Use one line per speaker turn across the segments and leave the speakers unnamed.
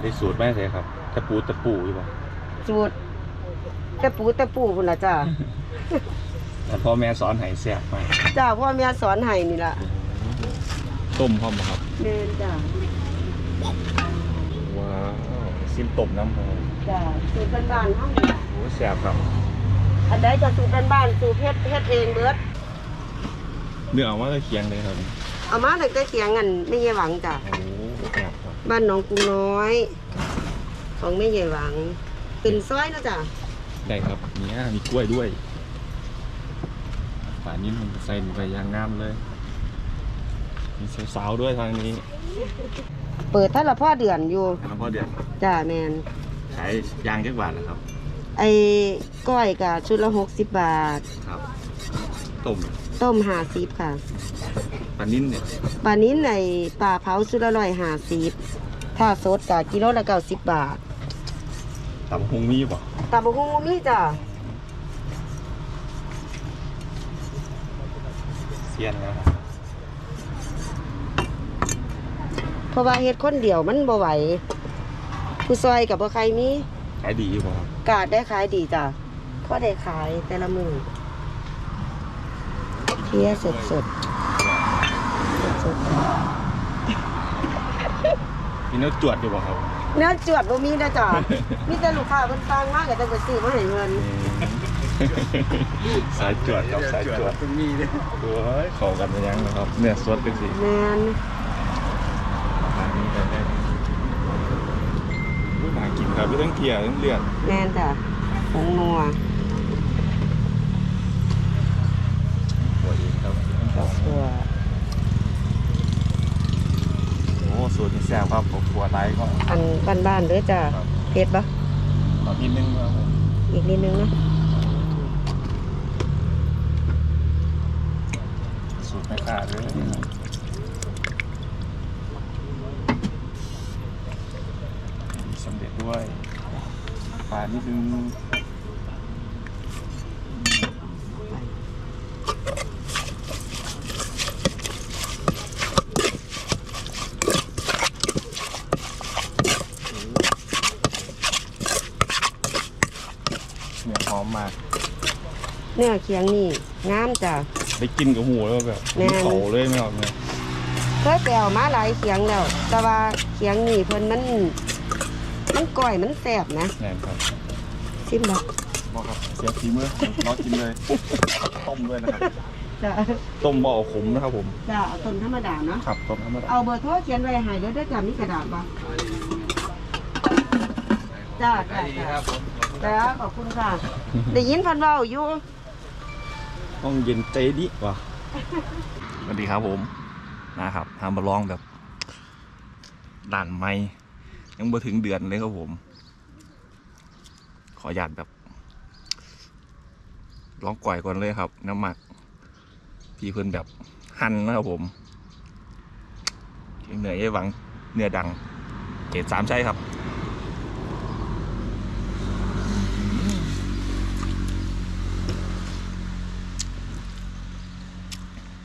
ได้สูตรไหมใช่ครับตะปูตะปูอยู่ป่ะ
สูตรตะปูตะปูพุ่นล่ะจ้า
แต่พ่อแม่สอนให้แซ่บมาก
จ้าพ่อแม่สอนให้นี่ล่ะ
ต้มพร้อมบ่ครับ
แม่นจ้า
ว้าวซิมต้มน้ำหอม
จ้าสูตรบ้านๆเฮานี่ล่ะ
โอ้แซ่บครับ
อันใดจะสูตรบ้านๆสูตรเฮ็ดเฮ็ดเองเบิด
เนื้อเอามาเลยเคียงเลยครับ
เอามาตั้งแต่เสียงอันไม่เยหวังจ้ะ
โอ้แซ่ บครับ
บ้านหนองกรุงน้อย ของไม่เยหวัง เป็นซอยนะจ้ะ
ได้ครับเนี่ยมีกล้วยด้วยฝานี้มันใส่ไปยางงามเลย มีสาวๆด้วยทางนี้
เปิดท่านละพ่อเดือนอยู่
แล้วพ่อเดือน
จ้าแมน
ขายยางจักบาทนะครับ
ไอ้ก้อยกับชุดละหกสิบบาท
ครับ ต้ม
ต้มหาสิบค่ะ
ปลานิ่นเนี่ย
ปลานี้ในปลาเผาชุดละร้อยหาสิบถ้าสดกับกิโลละเก้าสิบบาท
ตำฮงมีบ่
ตาบุกงมีจ้ะ
เซียนแล้วครับ
เพราะว่าเฮ็ดคนเดียวมันบ่ไหวผู้ซอยกับบ่ใครมี
ขายดีอยู่บ่ครับ
กาดได้ขายดีจ้ะก็ได้ขายแต่ละมือเที่ยสดสดสดสด
มีเนื้อจวดอยู่บ่ครับ
เนื้อจวดบ่มีนะจ๊ะมีแต่ลูกค้าเพิ่นฟังมากก็ต้องไปซื้อมาให้เงิน
สายจวดครับสายจวด
เป็นมีเลย
โอ้ยเข้ากันไปยังนะครับ เนื้อสดเป็นสิ
แม่น
ทางนี้ได้ได้ผู้หากินครับไม่ต้องเกลี่ยเรื่องเลือด
แม่นจ้ะผงนัว
หัวเองครับ
ตัว
โอ้สูตรนี่ แซ่บครับผมหัวไร้ก็
อันบ้านๆเด้อจ้ะเผ็ดบ่
ขอนิดนึงครับผม
อีกนิดนึงเนาะ
สูตรไม่ขาดเลยมีสำเร็จด้วยปลานิดนึง เนี่ยหอมมาก
เนื้อเคียงนี่งามจ้ะ
ได้กินกับหูแล้วแบบ
แม่น
เขาเลยไม่ออกเนี่ย
เคยไปเอามาหลายเคียงแล้ว แต่ว่าเคียงนี่เพิ่นมันมันก่อยมันแซ่บนะ
แน่นครับ
ชิมบ่
บอกครับเสียฝีมือรอกินเลย ต้มด้วยนะครับ
จ้ะ
ต้มบ่อขมนะครับผม
จ้ะเอาต้นธรรมดาเนาะ
ขับต้มธรรมดา
เอาเบอร์โทรเขียนไว้ให้เด้อเด้อจ้ะมีกระดาษบ่จ้าจ้าจ้าจ้าขอบคุณค่ะได้ยินเพันเว้าอยู่
ห้องเย็นใจดีว่ะสวัสดีครับผมนะครับทำมาลองแบบด่านไม้ยังบ่ถึงเดือนเลยครับผม ขออนุญาตแบบลองก่อยก่อนเลยครับ น้ำหมักที่เพิ่นแบบหั่นนะครับผมเหนื่อยไอ้หวังเนื้อดังเกรดสามใช่ครับ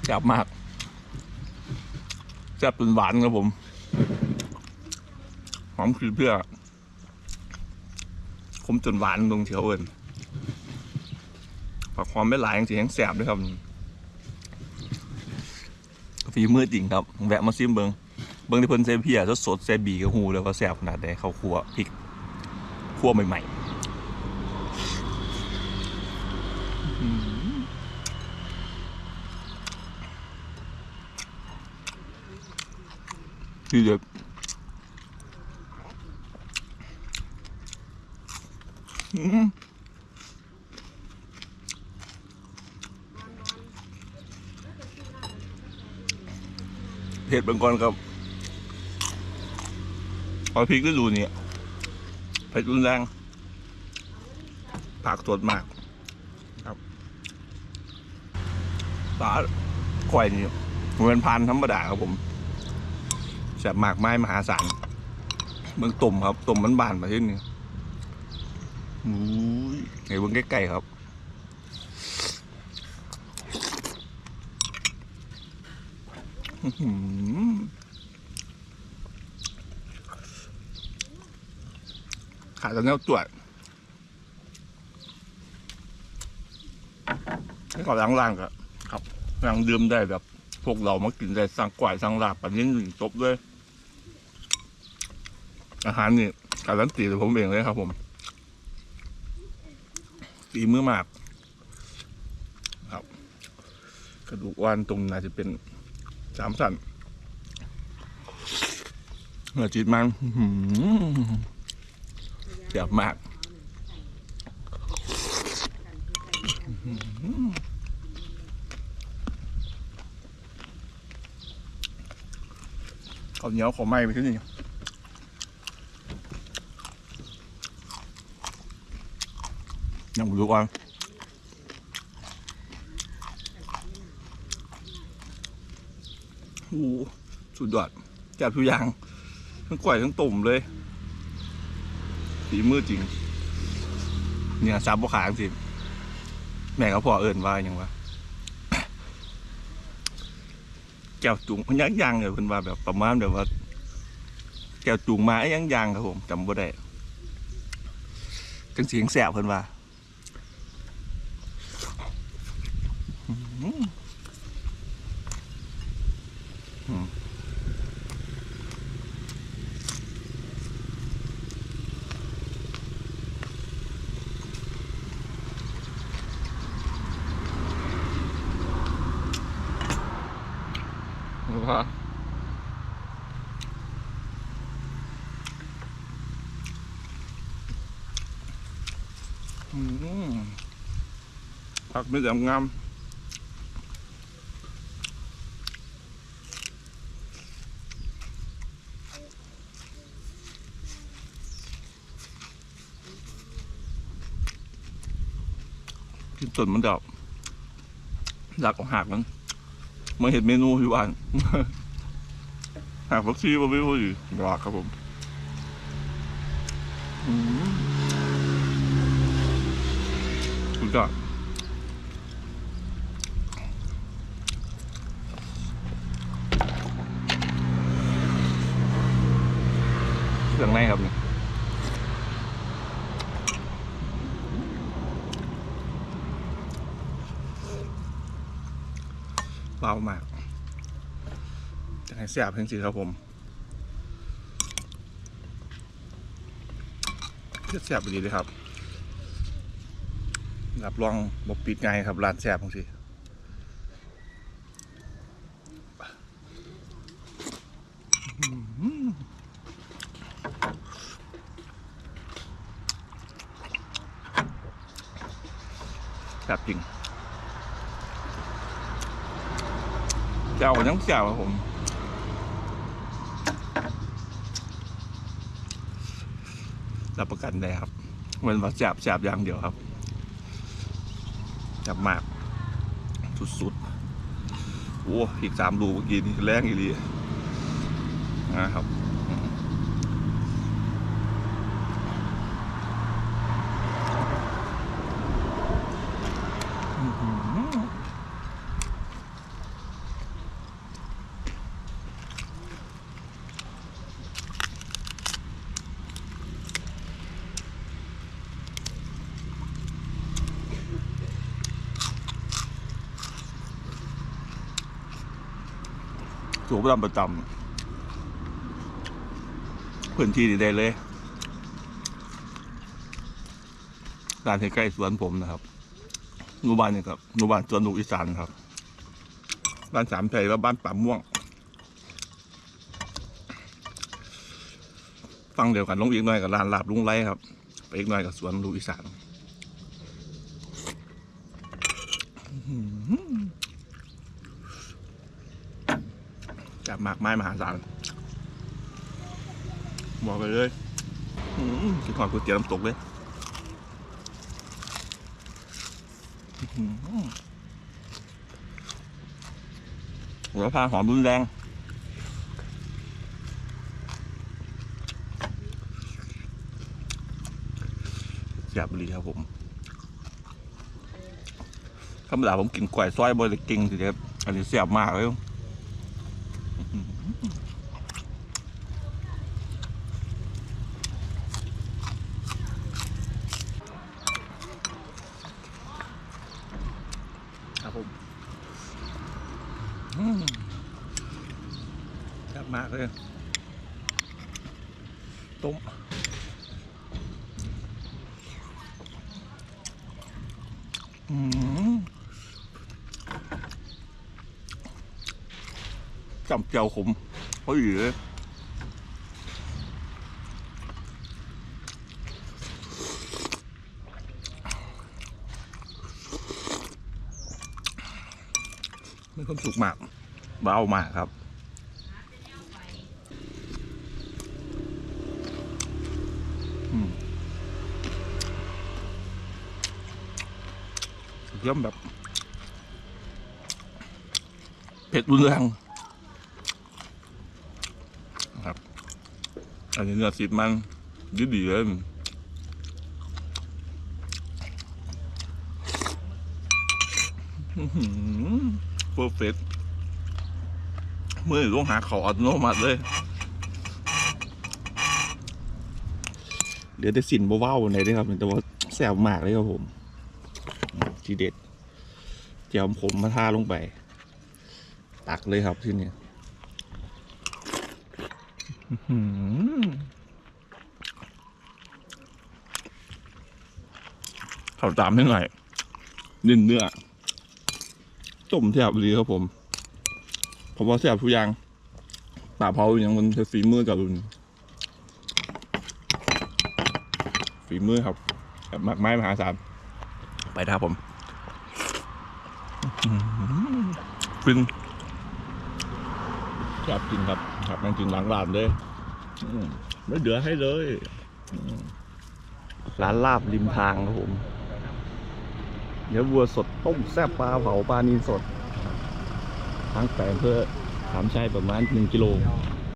แซ่บมากแซ่บจนหวานครับผม หอมคือเพื่อคมจนหวานตรงเฉียวเอิญผักความไม่หลายจริงๆยังแซ่บด้วยครับฝีมือจริงครับ แวะมาซิมเบิงเบิงที่เพิ่นเซเพียสดๆเซบีกับหูแล้วก็แซ่บขนาดใดข้าวคั่วพริกคั่วใหม่ๆ ที่จะเผ็ดเป็นก่อนครับเอาพริกด้ดูนี่เผ็ดรุนแรงผักสดมากครับปลาข่อยนี่มันเป็นพันธรรมดาครับผม แสบมากไม้มหาศาลเมืองตุ่มครับตุ่มมันบานมาที่นี่อุ้ยไงเบื้องใกล้ๆครับอื้อหือขาดแล้วแนวตรวจให้ก่อนล้างล่างก็ครับล้างดื่มได้แบบ พวกเรามากินได้สั่งกวายสั่งลาบปันนี้หนึ่งจบด้วย อาหารนี่การันตีโดยผมเองเลยครับ ผมฝีมือมากครับ กระดูกอ่อนตรงน่าจะเป็นสามสันเนื้อจีดมันเสียบมากอื้อาเหนียวขอไหม้ไปที่นี่ ยังไม่รู้ก่อนโอ้โหสุดยอดแจับทุกอย่าง ทั้งกล้วยทั้งตุ่มเลยฝีมือจริง เนี่ยซับบ่ขาสิแม่ก็พอเอิญว่าอย่างวะแก้วจุงมันยังยังเลยเพิ่นว่าแบบประมาณแบบว่า แก้วจุงมาไอ้ยังยังครับผมจำบ่ได้จังเสียงแสบเพิ่นว่า ว่าอืมผักไม่แจ่มงามกินต้น มองหักมันมาเห็นเมนูอยู่บ้านหากวัคซีนมาไม่พอดีรอครับผมอืมสุดยอดเครื่องในครับนี่ เบามากจะให้เสียบเพียงสิครับผมเสียบดีเลยครับรับรองบปิดไงครับร้านแสบเพียงสิแสบจริง จ้าก็ยังเสียบครับผมรับประกันได้ครับมันว่าแสบแสบอย่างเดียวครับแสบมาก สุดๆโอ้อีกสามรูเมื่อกี้นี่แรงอีหลีนะครับอื้อหือ สูบประจำประจำพื้นที่นี่ได้เลยร้านที่ใกล้สวนผมนะครับหนูบ้านนี่ครับหนูบ้านสวนลูอีสานครับ บ้านสามไทยแล้วบ้านป่าม่วง ฟังเดียวกันลงอีกหน่อยกับร้านลาบลุงไรครับ ไปอีกหน่อยกับสวนลูอีสานอื้อหือจับ มากไม้มหาศาลบอกไปเลยอื้อหือคิดถอดก๋วยเตี๋ยวน้ำตกเลยหัวพาหอมรุนแรงแซ่บดีครับผมธรรมดาผมกินก๋วยซอยบริกิงสิครับอันนี้แซ่บมากเลยต้มอืม จำเจียวขมเฮ้ยเลยม่ค่อยสุกมากเบามากครับอืม เยี่ยมแบบ เผ็ดรุนแรงครับ อันนี้เนื้อสิบมันดีดีเลยเพอร์เฟกเมื่อต้องหาเขาอัตโนมัติเลยเหลือแต่สินเบาๆในด้วยครับแต่ว่าแสบมากเลยครับผม ทีเด็ดเจียวผมมาทาลงไป ตักเลยครับที่นี่เขาตามให้หน่อยนิ่นเนื้อต้มแทบดีครับผม ผมว่าแซ่บทุกอย่างตาเผาอย่างมันจะฝีมือกับรุ่นฝีมือครับแบบมากไม้มหาศาลไปนะครับผม ฟินชอบกินครับครับนั่งกินล้างร้านเลยไม่เดือให้เลยร้านลาบริมทางครับผมเนื้อวัวสดต้มแซ่บปลาเผาปลานินสด ทั้งแปลงเพื่อถามใช้ประมาณหนึ่งกิโล